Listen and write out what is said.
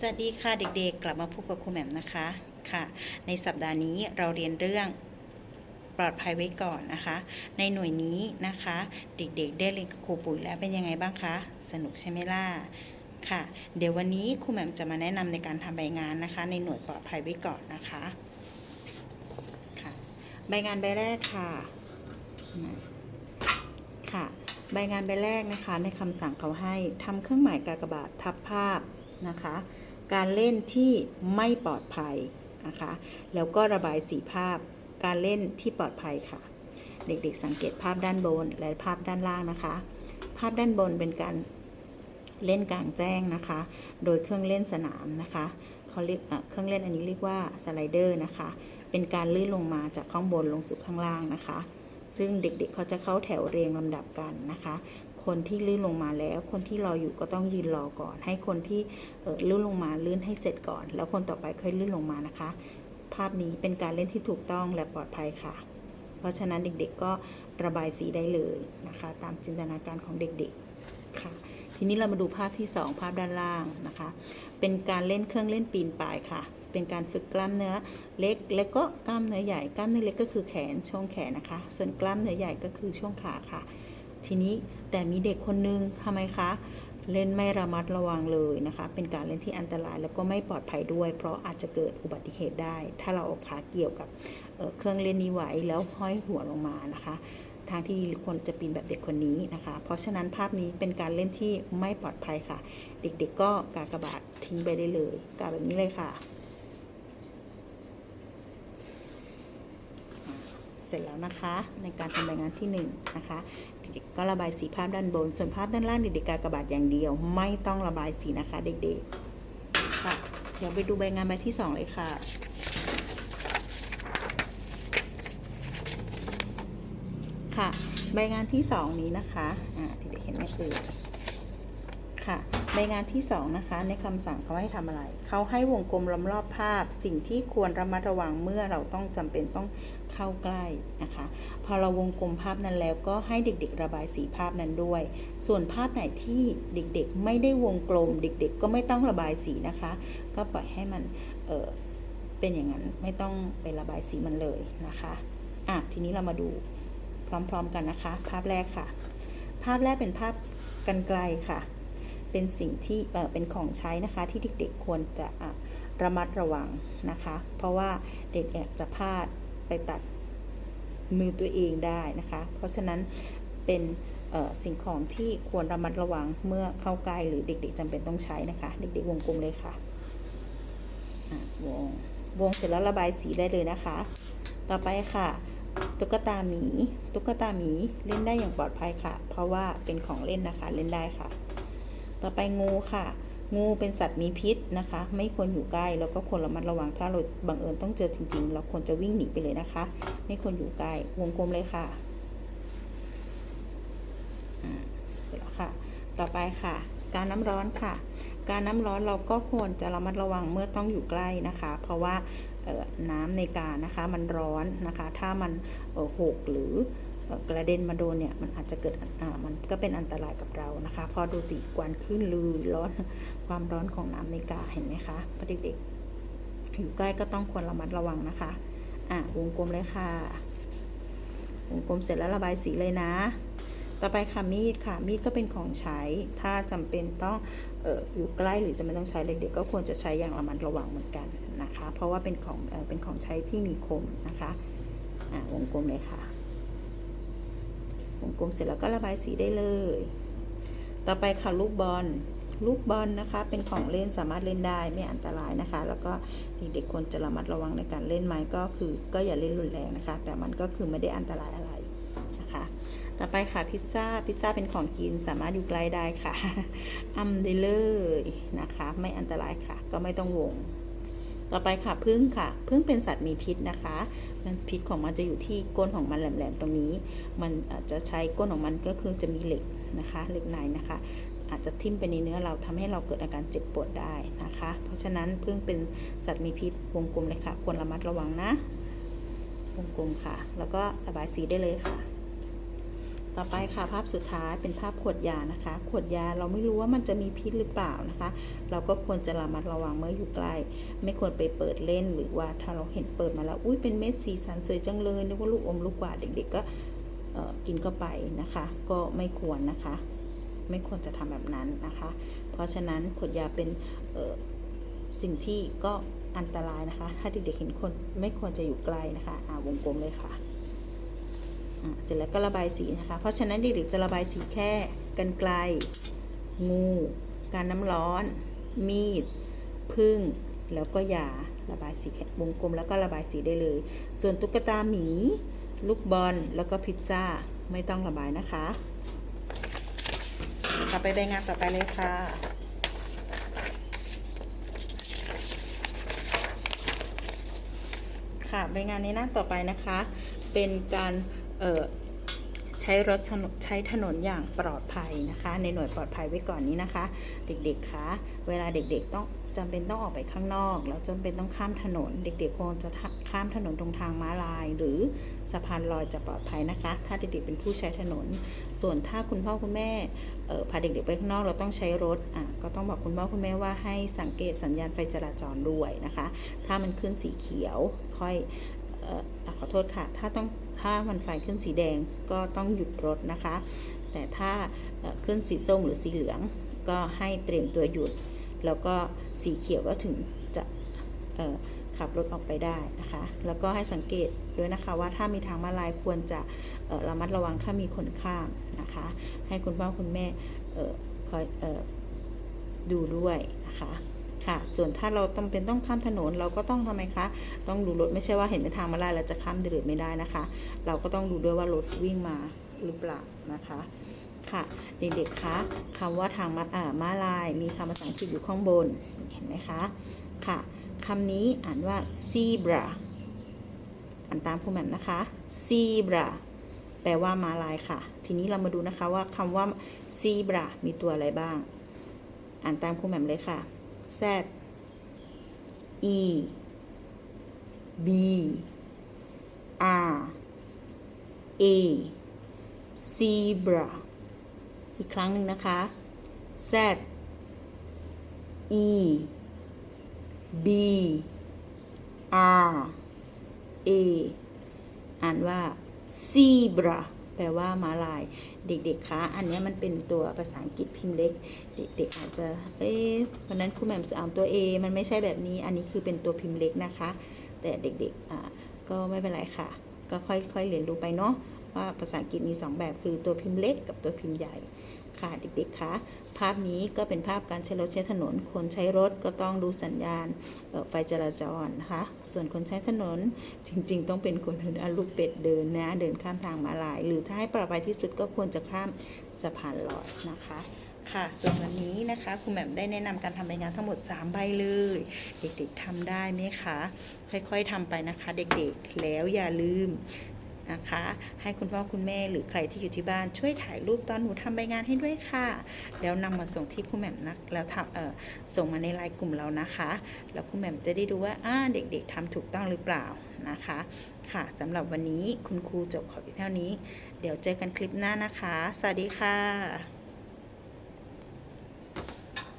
สวัสดีค่ะเด็กๆ กลับมาพบกับครูแหม่มนะคะค่ะ ในสัปดาห์นี้เราเรียนเรื่องปลอดภัยไว้ก่อนนะคะ ในหน่วยนี้นะคะ เด็กๆ ได้เรียนกับครูปุ๋ยแล้วเป็นยังไงบ้างคะ สนุกใช่ไหมล่ะค่ะ เดี๋ยววันนี้ครูแหม่มจะมาแนะนำในการทำใบงานนะคะ ในหน่วยปลอดภัยไว้ก่อนนะคะค่ะใบงานใบแรกค่ะค่ะ ใบงานใบแรกนะคะ ในคำสั่งเขาให้ทำเครื่องหมายกากบาททับภาพนะคะ การเล่นที่ไม่ปลอดภัยนะคะ แล้วก็ระบายสีภาพการเล่นที่ปลอดภัยค่ะ เด็กๆสังเกตภาพด้านบนและภาพด้านล่างนะคะ ภาพด้านบนเป็นการเล่นกลางแจ้งนะคะ โดยเครื่องเล่นสนามนะคะเขาเรียกเครื่องเล่นอันนี้เรียกว่าสไลเดอร์นะคะ เป็นการลื่นลงมาจากข้างบนลงสู่ข้างล่างนะคะ ซึ่งเด็กๆเขาจะเข้าแถวเรียงลำดับกันนะคะ คนที่ลื่นลงมาแล้ว คนที่รออยู่ก็ต้องยืนรอก่อน ให้คนที่เออลื่นลงมาลื่นให้เสร็จก่อน แล้วคนต่อไปค่อยลื่นลงมานะคะ ภาพนี้เป็นการเล่นที่ถูกต้องและปลอดภัยค่ะ เพราะฉะนั้นเด็กๆก็ระบายสีได้เลยนะคะ ตามจินตนาการของเด็กๆค่ะ ทีนี้เรามาดูภาพที่ 2 ภาพด้านล่างนะคะ เป็นการเล่นเครื่องเล่นปีนป่ายค่ะเป็นการฝึกกล้ามเนื้อเล็กและก็กล้ามเนื้อใหญ่ กล้ามเนื้อเล็กก็คือแขนช่วงแขนนะคะ ส่วนกล้ามเนื้อใหญ่ก็คือช่วงขาค่ะ ทีนี้แต่มีเด็กคนนึงทำไมคะ เล่นไม่ระมัดระวังเลยนะคะ เป็นการเล่นที่อันตรายแล้วก็ไม่ปลอดภัยด้วย เพราะอาจจะเกิดอุบัติเหตุได้ ถ้าเราเอาขาเกี่ยวกับเเครื่องเล่นนี้ไว้แล้วห้อยหัวลงมานะคะ ทางที่ดีควรจะปีนแบบเด็กคนนี้นะคะ เพราะฉะนั้นภาพนี้เป็นการเล่นที่ไม่ปลอดภัยค่ะ เด็กๆก็กากระบาททิ้งไปได้เลยกาแบบนี้เลยค่ะ เสร็จแล้วนะคะ ในการทำใบงานที่1นงนะคะเด็กๆก็ระบายสีภาพด้านบน ส่วนภาพด้านล่างเด็กๆกากระบาทอย่างเดียว ไม่ต้องระบายสีนะคะ เด็กๆค่ะเดี๋ยวไปดูใบงานใบที่ 2 เลยค่ะค่ะใบงานที่ 2 นี้นะคะอ่าเด็กๆเห็นไหมเอ่ย ค่ะใบงานที่ 2 นะคะ ในคำสั่งเขาให้ทำอะไร เขาให้วงกลมล้อมรอบภาพ สิ่งที่ควรระมัดระวังเมื่อเราต้องจำเป็นต้องเข้าใกล้นะคะ พอเราวงกลมภาพนั้นแล้วก็ให้เด็กๆ ระบายสีภาพนั้นด้วย ส่วนภาพไหนที่เด็กๆ ไม่ได้วงกลม เด็ก ๆ ก็ไม่ต้องระบายสีนะคะ ก็ปล่อยให้มันเเป็นอย่างนั้นไม่ต้องไประบายสีมันเลยนะคะอะทีนี้เรามาดูพร้อมๆกันนะคะ ภาพแรกค่ะ ภาพแรกเป็นภาพกันไกลค่ะ เป็นสิ่งที่เป็นของใช้นะคะที่เด็กๆควรจะะระมัดระวังนะคะ เพราะว่าเด็กแอบจะพลาดไปตัดมือตัวเองได้นะคะ เพราะฉะนั้นเป็นสิ่งของที่ควรระมัดระวังเมื่อเข้าใกล้หรือเด็ก ๆจำเป็นต้องใช้นะคะ เด็ก ๆ วงกลมเลยค่ะอะวงวงเสร็จแล้วระบายสีได้เลยนะคะ ต่อไปค่ะตุ๊กตาหมี ตุ๊กตาหมีเล่นได้อย่างปลอดภัยค่ะ เพราะว่าเป็นของเล่นนะคะ เล่นได้ค่ะ ต่อไปงูค่ะ งูเป็นสัตว์มีพิษนะคะ ไม่ควรอยู่ใกล้แล้วก็ควรระมัดระวังถ้าเราบังเอิญต้องเจอจริง ๆ เราควรจะวิ่งหนีไปเลยนะคะ ไม่ควรอยู่ใกล้วงกลมเลยค่ะอ่าเสร็จแล้วค่ะ ต่อไปค่ะ การน้ำร้อนค่ะ การน้ำร้อนเราก็ควรจะระมัดระวังเมื่อต้องอยู่ใกล้นะคะ เพราะว่าน้ำในกานะคะมันร้อนนะคะ ถ้ามันเอ่อหกหรือ กระเด็นมาโดนเนี่ยมันอาจจะเกิดอ่ามันก็เป็นอันตรายกับเรานะคะ พอดูสีกวนขึ้นลือร้อนความร้อนของน้ำในกาเห็นไหมคะพอเด็กๆอยู่ใกล้ก็ต้องควรระมัดระวังนะคะอะวงกลมเลยค่ะวงกลมเสร็จแล้วระบายสีเลยนะ ต่อไปค่ะมีดค่ะมีดก็เป็นของใช้ ถ้าจำเป็นต้องเอออยู่ใกล้หรือจะไม่ต้องใช้เด็กๆก็ควรจะใช้อย่างระมัดระวังเหมือนกันนะคะ เพราะว่าเป็นของเออเป็นของใช้ที่มีคมนะคะอ่าวงกลมเลยค่ะ วงกลมเสร็จแล้วก็ระบายสีได้เลย ต่อไปค่ะลูกบอล ลูกบอลนะคะ เป็นของเล่นสามารถเล่นได้ไม่อันตรายนะคะ แล้วก็เด็กๆควรจะระมัดระวังในการเล่นไหมก็คือ ก็อย่าเล่นรุนแรงนะคะ แต่มันก็คือไม่ได้อันตรายอะไรนะคะต่อไปค่ะพิซซ่าพิซซ่าเป็นของกินสามารถอยู่ใกล้ได้ค่ะอ้ำได้เลยนะคะ ไม่อันตรายค่ะ ก็ไม่ต้องวง ต่อไปค่ะพึ่งค่ะพึ่งเป็นสัตว์มีพิษนะคะ มันพิษของมันจะอยู่ที่ก้นของมันแหลมๆตรงนี้ มันอาจจะใช้ก้นของมันก็คือจะมีเหล็กนะคะเหล็กในนะคะ อาจจะทิ่มไปในเนื้อเราทำให้เราเกิดอาการเจ็บปวดได้นะคะ เพราะฉะนั้นพึ่งเป็นสัตว์มีพิษวงกลมเลยค่ะ ควรระมัดระวังนะวงกลมค่ะ แล้วก็ระบายสีได้เลยค่ะ ต่อไปค่ะภาพสุดท้ายเป็นภาพขวดยานะคะ ขวดยาเราไม่รู้ว่ามันจะมีพิษหรือเปล่านะคะ เราก็ควรจะระมัดระวังเมื่ออยู่ใกล้ ไม่ควรไปเปิดเล่นหรือว่าถ้าเราเห็นเปิดมาแล้วอุ้ยเป็นเม็ดสีสันสวยจังเลยนึกว่าลูกอมลูกกวาดเด็ก ๆ ก็กินเข้าไปนะคะ ก็ไม่ควรนะคะ ไม่ควรจะทำแบบนั้นนะคะ เพราะฉะนั้นขวดยาเป็นสิ่งที่ก็อันตรายนะคะ ถ้าเด็กๆเห็นคนไม่ควรจะอยู่ใกล้นะคะ อ่าวงกลมเลยค่ะ เสร็จแล้วก็ระบายสีนะคะ เพราะฉะนั้นเด็กๆจะระบายสีแค่กันไกล งู การน้ำร้อน มีด พึ่ง แล้วก็ยาระบายสีแค่วงกลมแล้วก็ระบายสีได้เลย ส่วนตุ๊กตาหมี ลูกบอลแล้วก็พิซซ่าไม่ต้องระบายนะคะ ต่อไปใบงานต่อไปเลยค่ะค่ะใบงานในหน้าต่อไปนะคะ เป็นการ ใช้รถใช้ถนนอย่างปลอดภัยนะคะ ในหน่วยปลอดภัยไว้ก่อนนี้นะคะ เด็กๆคะเวลาเด็กๆต้องจำเป็นต้องออกไปข้างนอก แล้วจำเป็นต้องข้ามถนน เด็กๆควรจะข้ามถนนตรงทางม้าลาย หรือสะพานลอยจะปลอดภัยนะคะ ถ้าเด็กๆเป็นผู้ใช้ถนน ส่วนถ้าคุณพ่อคุณแม่พาเด็กๆไปข้างนอกเราต้องใช้รถอะก็ต้องบอกคุณพ่อคุณแม่ว่าให้สังเกตสัญญาณไฟจราจรด้วยนะคะ ถ้ามันขึ้นสีเขียวค่อยออขอโทษค่ะ ถ้าต้อง ถ้ามันไฟขึ้นสีแดงก็ต้องหยุดรถนะคะ แต่ถ้าขึ้นสีส้มหรือสีเหลือง ก็ให้เตรียมตัวหยุด แล้วก็สีเขียวก็ถึงจะขับรถออกไปได้นะคะ แล้วก็ให้สังเกตด้วยนะคะว่าถ้ามีทางมาลายควรจะระมัดระวังถ้ามีคนข้ามนะคะ ให้คุณพ่อคุณแม่ออคอยออดูด้วยนะคะ ค่ะ ส่วนถ้าเราต้องเป็นต้องข้ามถนนเราก็ต้องทำไมคะ ต้องดูรถไม่ใช่ว่าเห็นเป็นทางมาลายแล้วจะข้ามได้หรือไม่ได้นะคะ เราก็ต้องดูด้วยว่ารถวิ่งมาหรือเปล่านะคะค่ะเด็กๆคะคำว่าทางมาอ่าม้าลาย มีคำภาษาอังกฤษอยู่ข้างบนเห็นไหมคะค่ะคำนี้อ่านว่า zebra อ่านตามครูแหม่มนะคะ zebra แปลว่าม้าลายค่ะ ทีนี้เรามาดูนะคะว่าคำว่า zebra มีตัวอะไรบ้าง อ่านตามครูแหม่มเลยค่ะ Z E B R A zebra อีกครั้งหนึ่งนะคะ Z E B R A อ่านว่า zebra แปลว่าม้าลาย เด็กๆคะอันนี้มันเป็นตัวภาษาอังกฤษพิมพ์เล็ก เด็กๆอาจจะเอ๊ะวันนั้นครูแหม่มอ่านตัว A มันไม่ใช่แบบนี้อันนี้คือเป็นตัวพิมพ์เล็กนะคะ แต่เด็กๆอ่าก็ไม่เป็นไรค่ะ ก็ค่อยๆเรียนรู้ไปเนาะว่าภาษาอังกฤษมี 2 แบบคือตัวพิมพ์เล็กกับตัวพิมพ์ใหญ่ ค่ะเด็กๆคะภาพนี้ก็เป็นภาพการใช้รถใช้ถนน คนใช้รถก็ต้องดูสัญญาณไฟจราจรนะคะ ส่วนคนใช้ถนนจริงๆ ต้องเป็นคนเดินอะลูกเป็ดเดินนะเดินข้ามทางมาลาย หรือถ้าให้ปลอดภัยที่สุดก็ควรจะข้ามสะพานลอยนะคะค่ะส่วนวันนี้นะคะคุณแหม่มได้แนะนำการทำใบงานทั้งหมด 3 ใบเลย เด็กๆทำได้ไหมคะ ค่อยๆทำไปนะคะ เด็กๆแล้วอย่าลืม นะคะ ให้คุณพ่อคุณแม่หรือใครที่อยู่ที่บ้านช่วยถ่ายรูปตอนหนูทำใบงานให้ด้วยค่ะ แล้วนำมาส่งที่คุณแหม่มนะแล้วทำเออส่งมาในไลน์กลุ่มเรานะคะ แล้วคุณแหม่มจะได้ดูว่าอ่าเด็ก ๆทำถูกต้องหรือเปล่านะคะ ค่ะสำหรับวันนี้คุณครูจบขอเพียงเท่านี้ เดี๋ยวเจอกันคลิปหน้านะคะ สวัสดีค่ะ